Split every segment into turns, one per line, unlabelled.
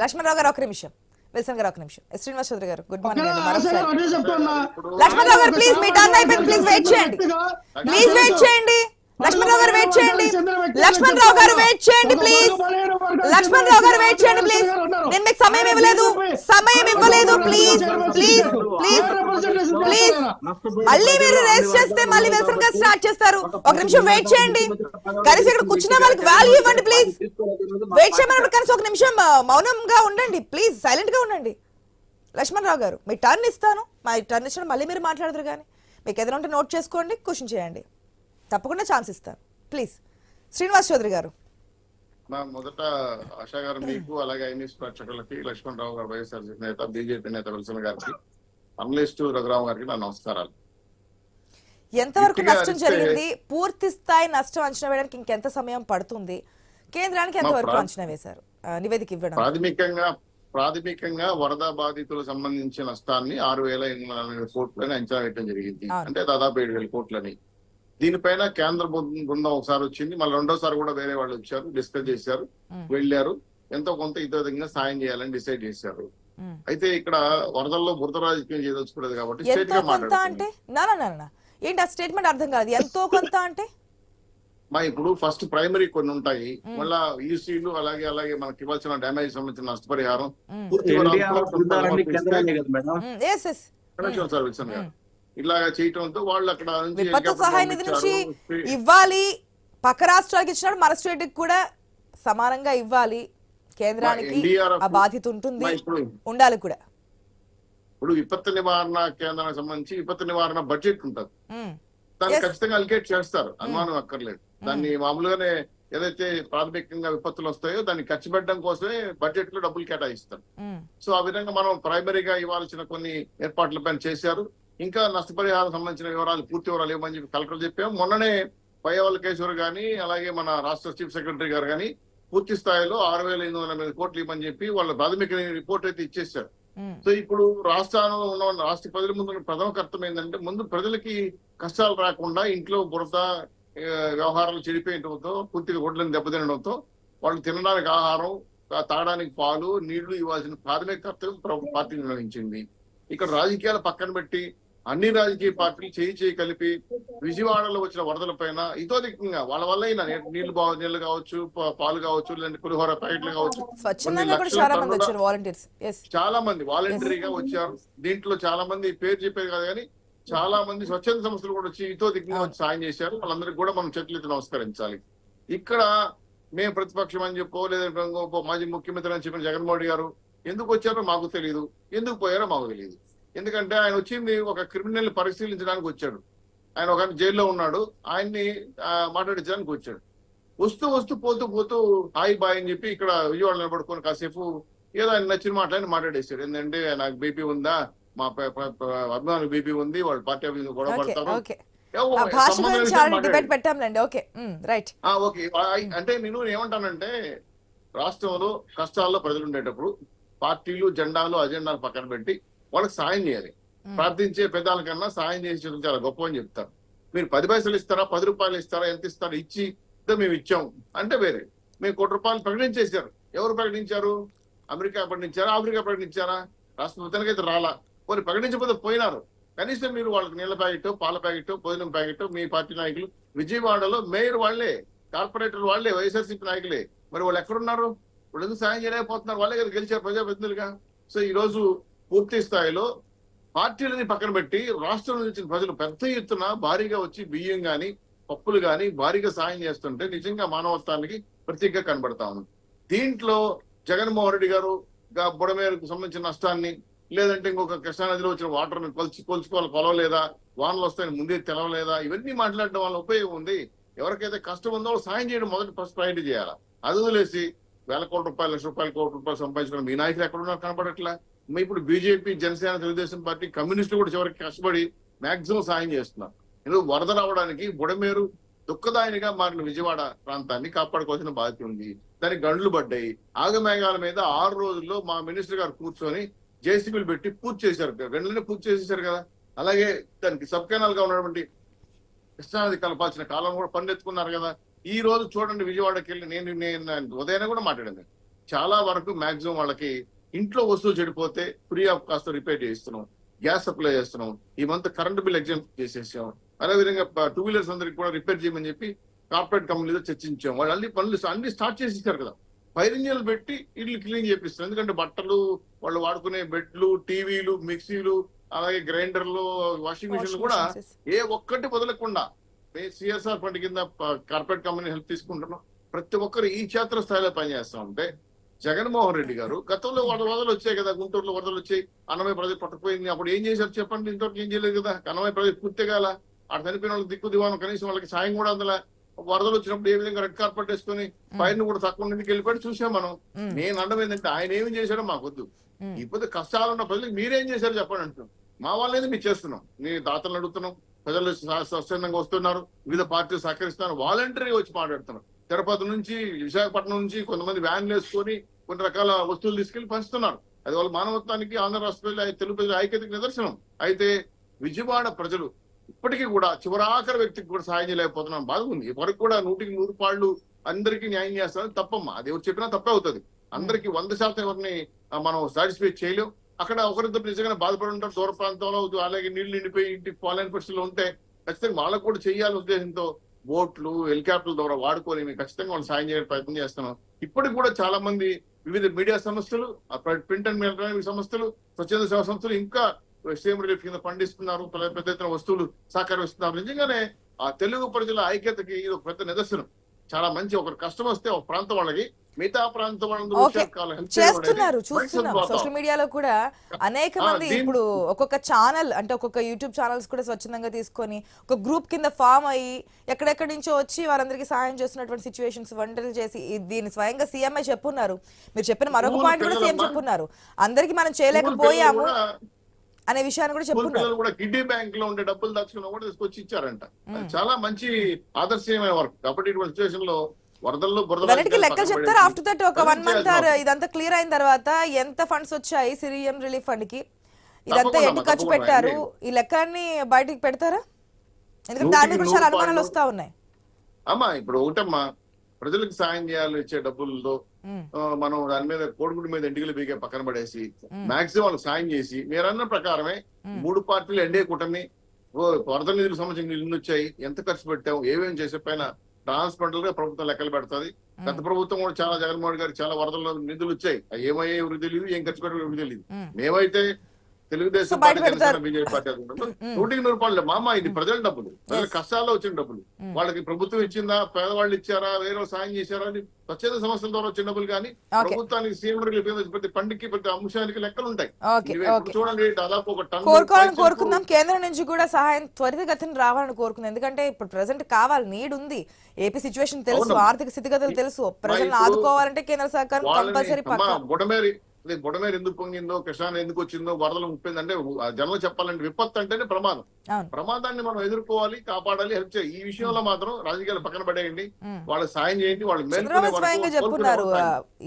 లక్ష్మణరావు గారు ఒక నిమిషం. విల్సన్ గారు ఒక నిమిషం. శ్రీనివాస్ చౌదరి గారు good morning Lakshmanarao garu please me turn అయిపోయింది. ప్లీజ్ వెయిట్ చేయండి. ప్లీజ్ వెయిట్ చేయండి. లక్ష్మణరావు గారు వెయిట్ చేయండి. లక్ష్మణరావు గారు వెయిట్ చేయండి ప్లీజ్ లక్ష్మణరావు గారు వెయిట్ చేయండి ప్లీజ్ నేను మీకు సమయం ఇవ్వలేదు. సమయం ఇవ్వలేదు. ప్లీజ్ ప్లీజ్ ప్లీజ్ ప్లీజ్ మళ్ళీ మీరు రేస్ చేస్తే మళ్ళీ విల్సన్ గారు స్టార్ట్ చేస్తారు. ఒక నిమిషం వెయిట్ చేయండి. కనీసం ఇక్కడ కూర్చున్న వాళ్ళకి వాల్యూ ఇవ్వండి ప్లీజ్ వెయిట్ చేయమన్నప్పుడు కనీసం ఒక నిమిషం మౌనంగా ఉండండి. ప్లీజ్ సైలెంట్గా ఉండండి. లక్ష్మణరావు గారు మీ టర్న్ ఇస్తాను. మా టర్న్ ఇచ్చిన మళ్ళీ మీరు మాట్లాడదురు కానీ. మీకు ఏదైనా ఉంటే నోట్ చేసుకోండి క్వశ్చన్ చేయండి. తప్పకుండా ఛాన్స్ ఇస్తాను. ప్లీజ్ శ్రీనివాస్ చౌదరి గారు.
మా మొదట ఆశా గారు మీకు అలాగే ఐనిస్ ప్రేక్షకులకి లక్ష్మణ్ రావు గారు వైఎస్ఆర్ నేత బీజేపీ నేత విల్సన్ గారికి అనలిస్ట్ రఘురామ్ గారికి నా నమస్కారాలు.
ఎంతవరకు నష్టం జరిగింది? పూర్తి స్థాయి నష్టం అంచనా వేయడానికి ఇంకెంత సమయం పడుతుంది? కేంద్రానికి ఎంతవరకు అంచనా వేశారు? నివేదిక ఇవ్వడం.
ప్రాథమికంగా ప్రాథమికంగా వరద బాధితులకు సంబంధించిన నష్టాన్ని ఆరు వేల ఎనిమిది వందల కోట్లని అంచనా వేయడం జరిగింది. అంటే దాదాపు ఏడు వేల కోట్లని. దీనిపైన కేంద్ర బృందం ఒకసారి వచ్చింది. మళ్ళీ రెండోసారి కూడా వేరే వాళ్ళు వచ్చారు డిస్కస్ చేశారు. వెళ్ళారు. ఎంతో కొంత ఇతర విధంగా సాయం చేయాలని డిసైడ్ చేశారు. అయితే ఇక్కడ వరదల్లో బురద రాజకీయం చేయదలుచుకోలేదు కాబట్టి గా
అంటే. ఏంటి ఆ స్టేట్మెంట్ అర్థం కాదు. ఎంతో కొంత అంటే?
మా ఇప్పుడు ఫస్ట్ ప్రైమరీ కొన్ని ఉంటాయి. మళ్ళా ఈసీలు అలాగే అలాగే మనకి ఇవ్వాల్సిన డ్యామేజ్ సంబంధించిన నష్టపరిహారం సార్ విల్సన్ గారు. ఇలాగా చేయటంతో వాళ్ళు అక్కడ
విపత్తు సహాయ నిధి నుంచి. ఇవ్వాలి. పక్క రాష్ట్రాలకు ఇచ్చినప్పుడు మన స్టేట్ కూడా సమానంగా ఇవ్వాలి. కేంద్రానికి ఆ బాధ్యత ఉంటుంది ఉండాలి కూడా.
ఇప్పుడు విపత్తు నివారణ కేంద్రానికి సంబంధించి విపత్తు నివారణ బడ్జెట్ ఉంటుంది. దాన్ని. ఖచ్చితంగా అలికేట్ చేస్తారు అనుమానం అక్కర్లేదు. దాన్ని మామూలుగానే ఏదైతే ప్రాథమికంగా విపత్తులు వస్తాయో దాన్ని ఖర్చు పెట్టడం కోసమే బడ్జెట్లో డబ్బులు కేటాయిస్తారు. సో ఆ విధంగా మనం ప్రైమరీగా ఇవ్వాల్సిన కొన్ని ఏర్పాట్ల పైన చేశారు. ఇంకా నష్టపరిహారం సంబంధించిన వివరాలు పూర్తి వివరాలు ఇవ్వమని చెప్పి కలెక్టర్ చెప్పాము. మొన్ననే పయ్యవల్ కేశ్వర్ గాని అలాగే మన రాష్ట్ర చీఫ్ సెక్రటరీ గారు గాని పూర్తి స్థాయిలో ఆరు వేల ఎనిమిది వందల ఎనిమిది కోట్లు ఇవ్వమని చెప్పి వాళ్ళ ప్రాథమిక రిపోర్ట్ అయితే ఇచ్చేశారు.
మ్మ్.
సో ఇప్పుడు రాష్ట్రంలో ఉన్న రాష్ట్ర ప్రజల ముందు ప్రథమ కర్తవ్యం ఏంటంటే ముందు ప్రజలకి కష్టాలు రాకుండా ఇంట్లో బురద వ్యవహారాలు చెడిపోయడంతో పూర్తిగా గుడ్లను దెబ్బతినడంతో వాళ్ళు తినడానికి ఆహారం తాగడానికి పాలు నీళ్ళు ఇవ్వాల్సిన ప్రాథమిక కర్తవ్యం ప్ర- పార్టీ నిర్వహించింది. ఇక్కడ రాజకీయాలు పక్కన పెట్టి అన్ని రాజకీయ పార్టీలు చేయి చేయి కలిపి విజయవాడలో వచ్చిన వరదల పైన ఇతోధికంగా వాళ్ళ వల్ల అయినా నీళ్ళు బాగు నీళ్ళు కావచ్చు పాలు కావచ్చు లేదంటే పులిహోర ప్యాకెట్లు కావచ్చు
చాలా మంది
వాలంటరీగా వచ్చారు దీంట్లో చాలా మంది పేరు చెప్పేది కాదు కానీ చాలా మంది స్వచ్ఛంద సంస్థలు కూడా వచ్చి ఇతో దిగ్గుగా వచ్చి సాయం చేశారు. వాళ్ళందరికీ కూడా మనం చేతులెత్తి నమస్కరించాలి. ఇక్కడ మేము ప్రతిపక్షం అని చెప్పో లేదా ఇంకో మాజీ ముఖ్యమంత్రి అని చెప్పిన జగన్మోహన్ రెడ్డి గారు ఎందుకు వచ్చారో మాకు తెలియదు ఎందుకు పోయారో మాకు తెలియదు ఎందుకంటే ఆయన వచ్చింది ఒక క్రిమినల్ పరిశీలించడానికి వచ్చాడు. ఆయన ఒక జైల్లో ఉన్నాడు. ఆయన్ని మాట్లాడించడానికి వచ్చాడు. వస్తూ వస్తూ పోతూ పోతూ హాయ్ బాయ్ అని చెప్పి ఇక్కడ విజయవాడ నిలబడుకొని కాసేపు ఏదో ఆయన నచ్చిన మాటలని మాట్లాడేశాడు. ఏంటంటే నాకు బీపీ ఉందా? మా అభిమానులు బీపీ ఉంది వాళ్ళ పార్టీ అభివృద్ధి గొడవ పడతారు. అంటే నేను ఏమంటానంటే రాష్ట్రంలో కష్టాల్లో ప్రజలు ఉండేటప్పుడు పార్టీలు జెండాలు అజెండాలు పక్కన పెట్టి వాళ్ళకి సాయం చేయాలి. ప్రార్థించే పెద్దాల కన్నా సాయం చేసి చాలా గొప్ప అని చెప్తారు. మీరు పది పైసలు ఇస్తారా? పది రూపాయలు ఇస్తారా? ఎంత ఇస్తారా? ఇచ్చి "ఇదో మేము ఇచ్చాం. అంటే వేరే. మేము కోటి రూపాయలు ప్రకటించేశారు. ఎవరు ప్రకటించారు? అమెరికా ప్రకటించారా? ఆఫ్రికా ప్రకటించారా? రాష్ట్రపతికి అయితే రాలా. కొన్ని ప్రకటించకపోతే పోయినారు. కనీసం మీరు వాళ్ళకి నీళ్ళ ప్యాకెట్ పాల ప్యాకెట్ భోజనం ప్యాకెట్ మీ పార్టీ నాయకులు విజయవాడలో మేయర్ వాళ్ళే కార్పొరేటర్ వాళ్ళే వైఎస్ఆర్సీపీ నాయకులే. మరి వాళ్ళు ఎక్కడున్నారు? వాళ్ళు ఎందుకు సాయం చేయలేకపోతున్నారు? వాళ్ళే కదా గెలిచారు ప్రజాప్రతినిధులుగా. సో ఈ రోజు పూర్తి స్థాయిలో పార్టీలని పక్కన పెట్టి రాష్ట్రం నుంచి ప్రజలు పెద్ద ఎత్తున భారీగా వచ్చి బియ్యం గాని పప్పులు గాని భారీగా సాయం చేస్తుంటే నిజంగా మానవత్వానికి ప్రత్యేకంగా కనబడతా ఉంది. దీంట్లో జగన్మోహన్ రెడ్డి గారు గా బుడమేరకు సంబంధించిన నష్టాన్ని లేదంటే ఇంకొక కృష్ణానదిలో వచ్చిన వాటర్ కొలిచి కొలుచుకోవాలి కొలవలేదా వానలు వస్తాయని ముందే తెలవలేదా ఇవన్నీ మాట్లాడడం వల్ల ఉపయోగం ఉంది. ఎవరికైతే కష్టం ఉందో వాళ్ళు సాయం చేయడం మొదటి ఫస్ట్ ప్రయారిటీ చేయాలి? అది వదిలేసి వేల కోట్ల రూపాయలు లక్ష రూపాయలు కోటి రూపాయలు సంపాదించుకున్న మీ నాయకులు ఎక్కడున్నారు కనబడట్లే ఇప్పుడు బీజేపీ జనసేన తెలుగుదేశం పార్టీ కమ్యూనిస్టులు కూడా చివరికి కష్టపడి మాక్సిమం సాయం చేస్తున్నారు. ఎందుకు వరద రావడానికి బుడమేరు దుఃఖదాయనిగా మారిన విజయవాడ ప్రాంతాన్ని కాపాడుకోవాల్సిన బాధ్యత ఉంది. దానికి గండ్లు పడ్డాయి. ఆగమేఘాల మీద ఆరు రోజుల్లో మా మినిస్టర్ గారు కూర్చొని జేసీబీలు పెట్టి పూర్తి చేశారు. గండ్లనే పూర్తి చేసేసారు కదా. అలాగే దానికి సబ్ కెనాల్గా ఉన్నటువంటి కృష్ణానది కలపాల్సిన కాలం కూడా పన్నెత్తుకున్నారు కదా. ఈ రోజు చూడండి విజయవాడకి వెళ్ళి నేను నేను ఉదయాన్నే కూడా మాట్లాడాను. చాలా వరకు మాక్సిమం వాళ్ళకి ఇంట్లో వస్తువులు చెడిపోతే ఫ్రీ ఆఫ్ కాస్ట్ రిపేర్ చేయిస్తున్నాం గ్యాస్ సప్లై చేస్తున్నాం ఈ మంత్ కరెంట్ బిల్ ఎగ్జామ్ చేసేసాం. అదేవిధంగా టూ వీలర్స్ అందరికి కూడా రిపేర్ చేయమని చెప్పి కార్పొరేట్ కంపెనీతో చర్చించాం. వాళ్ళు అన్ని పనులు అన్ని స్టార్ట్ చేసి ఇచ్చారు కదా. ఫైర్ ఇంజిన్లు పెట్టి ఇల్లు క్లీన్ చేపిస్తారు ఎందుకంటే బట్టలు వాళ్ళు వాడుకునే బెడ్లు టీవీలు మిక్సీలు అలాగే గ్రైండర్లు వాషింగ్ మిషన్లు కూడా ఏ ఒక్కటి వదలకుండా సిఎస్ఆర్ ఫండ్ కింద కార్పొరేట్ కంపెనీ హెల్ప్ తీసుకుంటున్నాం. ప్రతి ఒక్కరు ఈ క్షేత్ర స్థాయిలో పనిచేస్తా ఉంటే జగన్మోహన్ రెడ్డి గారు గతంలో వరద వరదలు వచ్చాయి కదా గుంటూరులో వరదలు వచ్చాయి అన్నమయ్య ప్రజలు పట్టుకుపోయింది అప్పుడు ఏం చేశారు చెప్పండి ఇంతవరకు ఏం చేయలేదు కదా అన్నమయ్య ప్రజలు పూర్తి కాల ఆడ చనిపోయిన వాళ్ళకి దిక్కు దివానం కనీసం వాళ్ళకి సాయం కూడా అందులో. వరదలు వచ్చినప్పుడు ఏ విధంగా రెడ్ కార్పెట్ వేసుకొని ఫైర్ను కూడా తక్కువ ఇంటికి వెళ్ళిపోయి చూసాం మనం. నేను అనడం ఏంటంటే ఆయన ఏమి చేశాడో మాకు వద్దు. ఇప్పుడు కష్టాలున్న ప్రజలకు మీరేం చేశారు చెప్పండి అంటున్నాం. మా వాళ్ళేది మీరు చేస్తున్నాం? మీ దాతలను అడుగుతున్నాం ప్రజలు స్వ- స్వచ్ఛందంగా వస్తున్నారు వివిధ పార్టీలు సహకరిస్తున్నారు వాలంటరీగా వచ్చి మాట్లాడుతున్నారు. తిరుపతి నుంచి విశాఖపట్నం నుంచి కొంతమంది వ్యాన్లు వేసుకొని కొన్ని రకాల వస్తువులు తీసుకెళ్ళి పంచుతున్నారు. అది వాళ్ళ మానవత్వానికి ఆంధ్ర రాష్ట్ర ప్రజలు తెలుగు ప్రజల ఐక్యతకు నిదర్శనం. అయితే విజయవాడ ప్రజలు ఇప్పటికీ కూడా చివరాఖరి వ్యక్తికి కూడా సాయం చేయలేకపోతున్నాం. బాధ ఉంది. ఇప్పటికి కూడా నూటికి నూరు పాళ్ళు అందరికీ న్యాయం చేస్తారని తప్పమ్మా. అది ఎవరు చెప్పినా తప్పే అవుతుంది. అందరికి వంద శాతం ఎవరిని మనం సాటిస్ఫై చేయలేం. అక్కడ ఒకరిద్దరు నిజంగా బాధపడి ఉంటారు. దూర ప్రాంతంలో అలాగే నీళ్ళు నిండిపోయి ఇంటికి పాలైన పరిస్థితులు ఉంటే ఖచ్చితంగా వాళ్ళకు కూడా చేయాలని ఉద్దేశంతో బోట్లు హెలికాప్టర్ల ద్వారా వాడుకొని మేము ఖచ్చితంగా వాళ్ళు సాయం చేయడానికి ప్రయత్నం చేస్తున్నాం. ఇప్పటికి కూడా చాలా మంది వివిధ మీడియా సంస్థలు ప్రింట్ అండ్ ఎలక్ట్రానిక్ సంస్థలు స్వచ్ఛంద సేవా సంస్థలు ఇంకా సేమ్ రిలీఫ్ కింద పండిస్తున్నారు పెద్ద పెద్ద ఎత్తున వస్తువులు సహకరిస్తున్నారు నిజంగానే ఆ తెలుగు ప్రజల ఐక్యతకి ఇది ఒక పెద్ద నిదర్శనం. చాలా మంచి ఒక కష్టం వస్తే ఒక ప్రాంతం వాళ్ళకి మిగతా ప్రాంతం
చేస్తున్నారు చూస్తున్నాం. సోషల్ మీడియాలో కూడా అనేక మంది ఇప్పుడు ఒక్కొక్క ఛానల్ అంటే ఒక్కొక్క యూట్యూబ్ ఛానల్స్ కూడా స్వచ్ఛందంగా తీసుకొని ఒక గ్రూప్ కింద ఫామ్ అయ్యి ఎక్కడెక్కడి నుంచో వచ్చి వారందరికీ సహాయం చేస్తున్నటువంటి సిచ్యువేషన్స్ వంటలు చేసి దీన్ని స్వయంగా సీఎంఐ చెప్పున్నారు. మీరు చెప్పిన మరొక పాయింట్ కూడా సీఎం. చెప్పున్నారు. అందరికి మనం చేయలేకపోయాము అనే విషయాన్ని కూడా చెప్పున్నారు.
కూడా కిడ్నీ బ్యాంక్లో ఉండే డబ్బులు దాచుకున్నా కూడా తీసుకొచ్చి ఇచ్చారంట. చాలా మంచి ఆదర్శనీయమైన వర్క్ కాబట్టి ఇటువంటి సిచ్యువేషన్లో వరదల్లో బురదలో
వెనక్కి
ఇంకా
లెక్కలు చెప్తారు ఆఫ్టర్ దట్ ఒక వన్ మంత్. ఇదంతా క్లియర్ అయిన తర్వాత ఎంత ఫండ్స్ వచ్చాయి సిరిఎం రిలీఫ్ ఫండ్కి ఇదంతా ఎన్ని ఖర్చు పెట్టారు. ఈ లెక్కన్ని బయటికి పెడతారా ఎందుకంటే దాని కూడా చాలా అనుమానాలు. వస్తా ఉన్నాయి
అమ్మా ఇప్పుడు ఒకటమ్మా ప్రజలకు సాయం చేయాలి ఇచ్చే డబ్బులతో మనం దాని మీద కోడిగుడి మీద ఎంటికలు బీగే పక్కన పడేసి మాక్సిమం వాళ్ళకి సాయం చేసి మీరన్న ప్రకారమే. మూడు పార్టీలు ఎన్డీఏ కూటమి వరద నిధులకు సంబంధించిన నిధులు వచ్చాయి ఎంత ఖర్చు పెట్టాం ఏమేమి చేసే పైన ట్రాన్స్పరెంట్గా ప్రభుత్వం లెక్కలు పెడుతుంది. గత ప్రభుత్వం కూడా చాలా జగన్మోహన్ గారికి చాలా వరదల్లో నిధులు వచ్చాయి. ఏమయ్యే ఎవరికి తెలియదు ఏం ఖర్చు ఎవరికి తెలియదు. మేమైతే Telugu Desam party. Janasena BJP party అనుకుంటాం. నూటికి నూరు మామ ఇది ప్రజల డబ్బులు. ప్రజల. కష్టాల్లో వచ్చిన డబ్బులు. వాళ్ళకి ప్రభుత్వం ఇచ్చిందా పేదవాళ్ళు ఇచ్చారా వేరే సాయం చేశారా అని స్వచ్ఛంద సంస్థల ద్వారా వచ్చిన డబ్బులు కానీ ప్రభుత్వానికి సీఎం రిలీఫ్ ప్రతి పండుగకి ప్రతి అంశానికి లెక్కలు ఉంటాయి. చూడండి దాదాపు ఒక టన్
కోరుకోవాలని కోరుకుందాం. కేంద్రం నుంచి కూడా సహాయం త్వరితగతిన రావాలని కోరుకుందాం. ఎందుకంటే ఇప్పుడు ప్రజెంట్ కావాలి నీడ్ ఉంది. ఏపీ సిచ్యువేషన్ తెలుసు. ఆర్థిక స్థితిగతులు తెలుసు. ప్రజలను ఆదుకోవాలంటే కేంద్ర సహకారం కంపల్సరీ
అమ్మా బుడమేరి ఎందుకు పొంగిందో కృష్ణా ఎందుకు వచ్చిందో వరదలు ముప్పింది అంటే జనం చెప్పాలంటే విపత్తు అంటేనే ప్రమాదం. ప్రమాదాన్ని మనం ఎదుర్కోవాలి కాపాడాలి హెల్ప్ చేయాలి. ఈ విషయంలో మాత్రం రాజకీయాలు పక్కన పడేయండి.
ఉమ్.
వాళ్ళకి సాయం చేయండి వాళ్ళు
చెప్పున్నారు.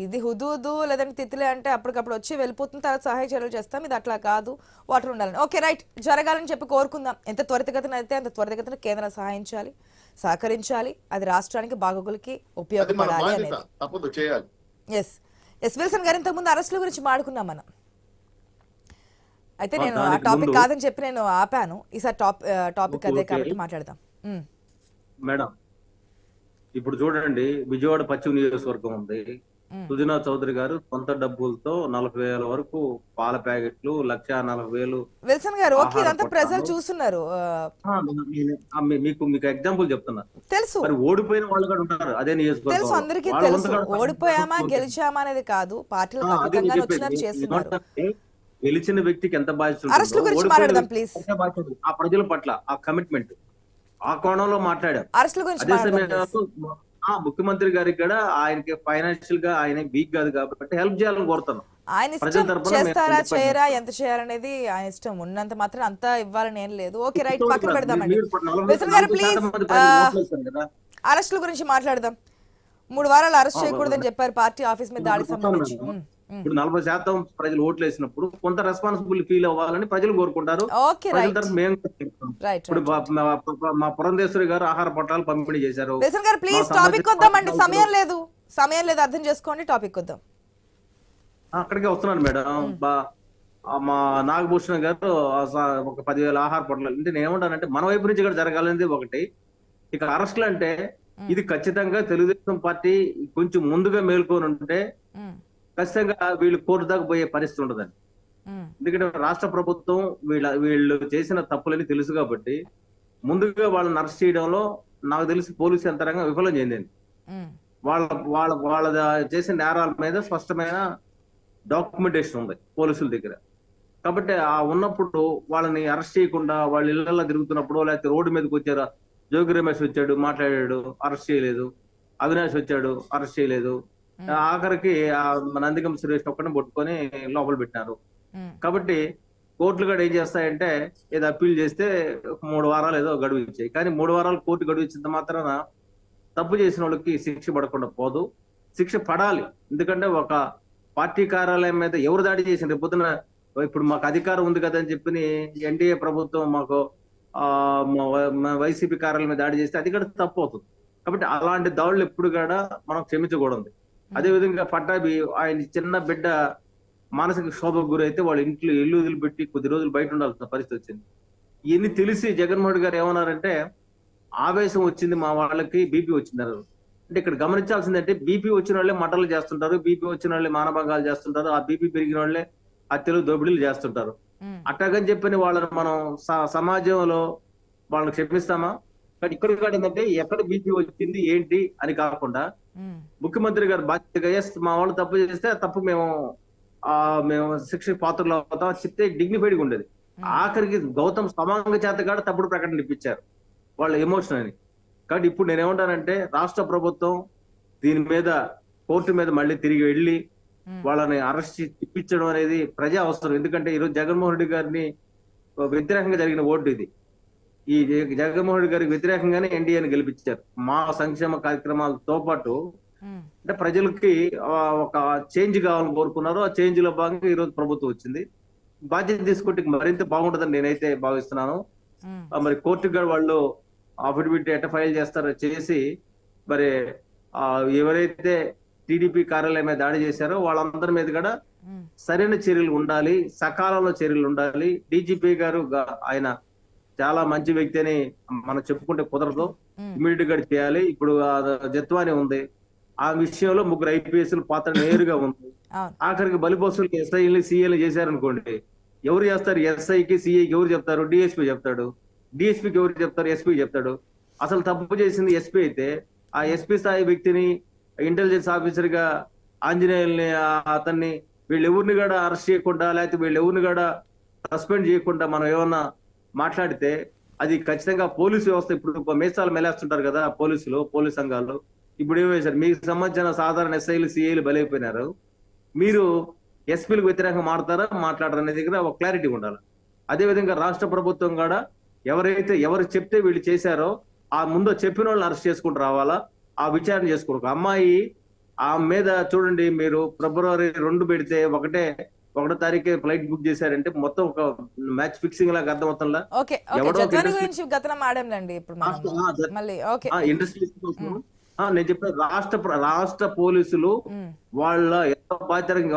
ఇది హుదూదు లేదంటే తిత్లే అంటే అప్పటికప్పుడు వచ్చి వెళ్ళిపోతుంది తర్వాత సహాయ చర్యలు చేస్తాం. ఇది అట్లా కాదు. వాటర్ ఉండాలని. Okay right. జరగాలని చెప్పి కోరుకుందాం. ఎంత త్వరితగతిన అయితే అంత త్వరితగతిన కేంద్రం సహాయించాలి సహకరించాలి. అది రాష్ట్రానికి బాగోగులకి
అది
ఉపయోగపడాలి అనేది.
తప్పదు చేయాలి.
ఎస్ ఎస్ విల్సన్ గారు ఇంతకుముందు అరెస్టుల గురించి మాడుకున్నాం మనం. అయితే నేను ఆ టాపిక్ కాదని చెప్పి నేను ఆపాను. ఈసారి టాప్ టాపిక్ అదే. కాబట్టి మాట్లాడదాం.
మేడం ఇప్పుడు చూడండి విజయవాడ పశ్చిమ నియోజకవర్గం ఉంది. సుజనా చౌదరి గారు సొంత డబ్బులతో నలభై వేల వరకు పాల ప్యాకెట్లు లక్ష నలభై వేలు
విల్సన్ గారు ఓకే ఇదంతా ప్రజలు. చూస్తున్నారు.
మీకు మీకు ఎగ్జాంపుల్ చెప్తున్నా.
తెలుసు.
మరి ఓడిపోయిన వాళ్ళు కూడా ఉంటారు అదే
తెలుసు అందరికీ తెలుసు. ఓడిపోయామా గెలిచామా అనేది కాదు వచ్చినట్టు చేస్తున్నారు.
గెలిచిన వ్యక్తికి ఎంత బాధ్యత. ఆ ప్రజల పట్ల ఆ కమిట్మెంట్ ఆ కోణంలో మాట్లాడారు. అదే. సమయంలో ముఖ్యమంత్రి గారికి కూడా ఆయనకి ఫైనాన్షియల్గా ఆయన వీక్ కాదు కాబట్టి హెల్ప్ చేయాలని కోరుతున్నాను
ఆయన ఇష్టం చేస్తారా చేయరా ఎంత చేయాలనేది ఆయన ఇష్టం. ఉన్నంత మాత్రం అంతా ఇవ్వాలని ఏం లేదు. ఓకే రైట్ పక్కన పెడదామండి ప్లీజ్
కదా.
అరెస్టుల గురించి మాట్లాడదాం. మూడు వారాలు అరెస్ట్ చేయకూడదని చెప్పారు పార్టీ ఆఫీస్ మీద దాడికి సంబంధించి.
ఇప్పుడు నలభై శాతం ప్రజలు ఓట్లు వేసినప్పుడు కొంత రెస్పాన్సిబుల్ ఫీల్ అవ్వాలని ప్రజలు కోరుకుంటారు. మేము ఇప్పుడు మా- పురంధేశ్వరి గారు ఆహార పట్టాలు పంపిణీ చేశారు.
ప్లీజ్ టాపిక్ వద్దామండి సమయం లేదు. సమయం లేదు అర్థం చేసుకోండి టాపిక్ వద్దాం.
అక్కడికే వస్తున్నాను మేడం. మా నాగభూషణ్ గారు ఒక పదివేల ఆహార పొట్లాలు అంటే నేను ఏమంటానంటే మన వైపు నుంచి కూడా జరగాలనేది ఒకటి. ఇక అరెస్టులు అంటే ఇది ఖచ్చితంగా తెలుగుదేశం పార్టీ కొంచెం ముందుగా మేల్కొని ఉంటే ఖచ్చితంగా వీళ్ళు కోర్టు దాకా పోయే పరిస్థితి ఉండదండి. ఎందుకంటే రాష్ట్ర ప్రభుత్వం వీళ్ళ వీళ్ళు చేసిన తప్పులని తెలుసు కాబట్టి ముందుగా వాళ్ళని అరెస్ట్ చేయడంలో నాకు తెలిసి పోలీసు యంత్రాంగం విఫలం చెందింది. వాళ్ళ వాళ్ళ వాళ్ళ చేసిన నేరాల మీద స్పష్టమైన డాక్యుమెంటేషన్ ఉంది పోలీసుల దగ్గర. కాబట్టి ఆ ఉన్నప్పుడు వాళ్ళని అరెస్ట్ చేయకుండా వాళ్ళ ఇళ్ళలో తిరుగుతున్నప్పుడు లేకపోతే రోడ్డు మీదకి వచ్చారా జోగి రమేష్ వచ్చాడు మాట్లాడాడు అరెస్ట్ చేయలేదు అవినాష్ వచ్చాడు అరెస్ట్ చేయలేదు ఆఖరికి ఆ నందిగం సురేష్ ఒక్కడిని పట్టుకొని లోపల పెట్టినారు. కాబట్టి కోర్టులు కూడా ఏం చేస్తాయంటే ఏదో అప్పీల్ చేస్తే ఒక మూడు వారాలు ఏదో గడువు ఇచ్చాయి. కానీ మూడు వారాలు కోర్టు గడువు ఇచ్చినంత మాత్రాన తప్పు చేసిన వాళ్ళకి శిక్ష పడకుండా పోదు. శిక్ష పడాలి. ఎందుకంటే ఒక పార్టీ కార్యాలయం మీద ఎవరు దాడి చేసిన పొద్దున ఇప్పుడు మాకు అధికారం ఉంది కదా అని చెప్పి ఎన్డీఏ ప్రభుత్వం మాకు ఆ వైసీపీ కార్యాలయం మీద దాడి చేస్తే అది కూడా తప్పు అవుతుంది. కాబట్టి అలాంటి దాడులు ఎప్పుడు కూడా మనం క్షమించకూడదు. అదే విధంగా పట్టాభి ఆయన చిన్న బిడ్డ మానసిక శోభకు గురైతే వాళ్ళ ఇంట్లో ఇల్లు వదిలిపెట్టి కొద్ది రోజులు బయట ఉండాల్సిన పరిస్థితి వచ్చింది. ఇవన్నీ తెలిసి జగన్మోహన్ గారు ఏమన్నారంటే ఆవేశం వచ్చింది మా వాళ్ళకి బీపీ వచ్చిందన్నారు. అంటే ఇక్కడ గమనించాల్సిందంటే బీపీ వచ్చిన వాళ్ళే మటలు చేస్తుంటారు బీపీ వచ్చిన వాళ్ళే మానభంగాలు చేస్తుంటారు ఆ బీపీ పెరిగిన వాళ్ళే హత్యలు దోపిడీలు చేస్తుంటారు. అట్టాగని చెప్పని వాళ్ళని మనం సమాజంలో వాళ్ళని క్షమిస్తామా? కానీ ఇక్కడ కూడా ఏంటంటే ఎక్కడ బీపీ వచ్చింది ఏంటి అని కాకుండా ముఖ్యమంత్రి గారు బాధ్యతగా ఎస్ మా వాళ్ళు తప్పు చేస్తే తప్పు మేము ఆ మేము శిక్ష పాత్రలు అవుతాం చెప్తే డిగ్నిఫైడ్గా ఉండేది. ఆఖరికి గౌతమ్ సమాంగ చేత కూడా తప్పుడు ప్రకటన ఇప్పించారు వాళ్ళ ఎమోషన్ అని. కాబట్టి ఇప్పుడు నేనేమంటానంటే రాష్ట్ర ప్రభుత్వం దీని మీద కోర్టు మీద మళ్ళీ తిరిగి వెళ్ళి వాళ్ళని అరెస్ట్ ఇప్పించడం అనేది ప్రజా అవసరం. ఎందుకంటే ఈరోజు జగన్మోహన్ రెడ్డి గారిని వ్యతిరేకంగా జరిగిన ఓటు ఇది. ఈ జగ- జగన్మోహన్ రెడ్డి గారికి వ్యతిరేకంగానే ఎన్డీఏని గెలిపించారు. మా సంక్షేమ కార్యక్రమాలతో పాటు అంటే ప్రజలకి ఒక చేంజ్ కావాలని కోరుకున్నారు. ఆ చేంజ్లో భాగంగా ఈ రోజు ప్రభుత్వం వచ్చింది. బాధ్యత తీసుకుంటే మరింత బాగుంటుందని నేనైతే భావిస్తున్నాను. మరి కోర్టు గారు వాళ్ళు అఫిడవిట్ ఎట్ట ఫైల్ చేస్తారో చేసి మరి ఆ, ఎవరైతే టీడీపీ కార్యాలయం మీద దాడి చేశారో వాళ్ళందరి మీద కూడా సరైన చర్యలు ఉండాలి. సకాలంలో చర్యలు ఉండాలి. డీజీపీ గారు ఆయన చాలా మంచి వ్యక్తి అని మనం చెప్పుకుంటే కుదరదు. ఇమీడియట్గా చేయాలి. ఇప్పుడు జత్వాని ఉంది. ఆ విషయంలో ముగ్గురు ఐపీఎస్ పాత్ర నేరుగా ఉంది. ఆఖరికి బలిపోసులు ఎస్ఐలు సిఐలు చేశారనుకోండి ఎవరు చేస్తారు? ఎస్ఐకి సిఐకి ఎవరు చెప్తారు? డిఎస్పీ చెప్తాడు. డిఎస్పీకి ఎవరు చెప్తారు? ఎస్పీ చెప్తాడు. అసలు తప్పు చేసింది ఎస్పీ అయితే ఆ ఎస్పీ స్థాయి వ్యక్తిని ఇంటెలిజెన్స్ ఆఫీసర్గా ఆంజనేయుల్ని అతన్ని వీళ్ళు ఎవరిని కూడా అరెస్ట్ చేయకుండా లేకపోతే వీళ్ళు ఎవరిని కూడా సస్పెండ్ చేయకుండా మనం ఏమన్నా మాట్లాడితే అది ఖచ్చితంగా పోలీసు వ్యవస్థ ఇప్పుడు మేసాలు మెలేస్తుంటారు కదా పోలీసులు పోలీస్ సంఘాలు. ఇప్పుడు ఏం వేశారు మీకు సంబంధించిన సాధారణ ఎస్ఐలు సిఐలు బలైపోయినారు. మీరు ఎస్పీలకు వ్యతిరేకంగా మాడతారా మాట్లాడరా అనే దగ్గర ఒక క్లారిటీ ఉండాలి. అదే విధంగా రాష్ట్ర ప్రభుత్వం కూడా ఎవరైతే ఎవరు చెప్తే వీళ్ళు చేశారో ఆ ముందు చెప్పిన వాళ్ళని అరెస్ట్ చేసుకుంటూ రావాలా ఆ విచారణ చేసుకోరు అమ్మాయి ఆ మీద చూడండి మీరు ఫిబ్రవరి రెండు పెడితే ఒకటే ఒకటో తారీఖే ఫ్లైట్ బుక్ చేశారంటే మొత్తం ఒక మ్యాచ్ ఫిక్సింగ్ లాగా అర్థమవుతుందా? ఇండస్ట్రీ నేను చెప్పిన రాష్ట్ర రాష్ట్ర పోలీసులు. వాళ్ళ ఎంత బాధ్యత